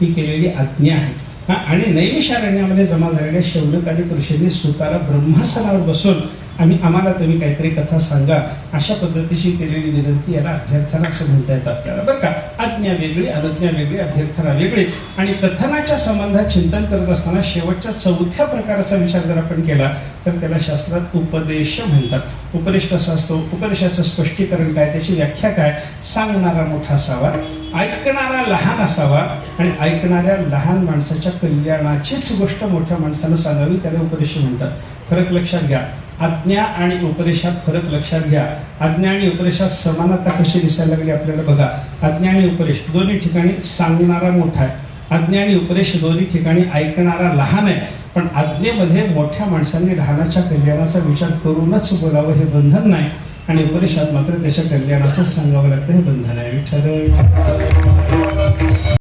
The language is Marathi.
ही केलेली आज्ञा आहे. हा आणि नैमिषारण्यामध्ये जमा झालेल्या शौनक आणि ऋषींनी सुताला ब्रह्मासनावर बसून आणि आम्हाला तुम्ही काहीतरी कथा सांगा अशा पद्धतीची केलेली विनंती याला अभ्यर्थना असं म्हणता येतं आपल्याला. बरं का? आज्ञा वेगळी अनज्ञा वेगळी अभ्यर्थना वेगळी. आणि कथनाच्या संबंधात चिंतन करत असताना शेवटच्या चौथ्या प्रकाराचा विचार जर आपण केला तर त्याला शास्त्रात उपदेश म्हणतात. उपदेश कसा असतो? उपदेशाचं स्पष्टीकरण काय? त्याची व्याख्या काय? सांगणारा मोठा असावा ऐकणारा लहान असावा आणि ऐकणाऱ्या लहान माणसाच्या कल्याणाचीच गोष्ट मोठ्या माणसानं सांगावी त्याला उपदेश म्हणतात. फरक लक्षात घ्या. आज्ञा आणि उपदेशात फरक लक्षात घ्या. आज्ञा आणि उपदेशात समानता कशी दिसायला लागली आपल्याला बघा. आज्ञा आणि उपदेश दोन्ही ठिकाणी सांगणारा मोठा आहे. आज्ञा आणि उपदेश दोन्ही ठिकाणी ऐकणारा लहान आहे. पण आज्ञेमध्ये मोठ्या माणसांनी लहानाच्या कल्याणाचा विचार करूनच बोलावं हे बंधन नाही. आणि उपदेशात मात्र त्याच्या कल्याणाचं सांगावं लागतं हे बंधन आहे. विठ्ठल.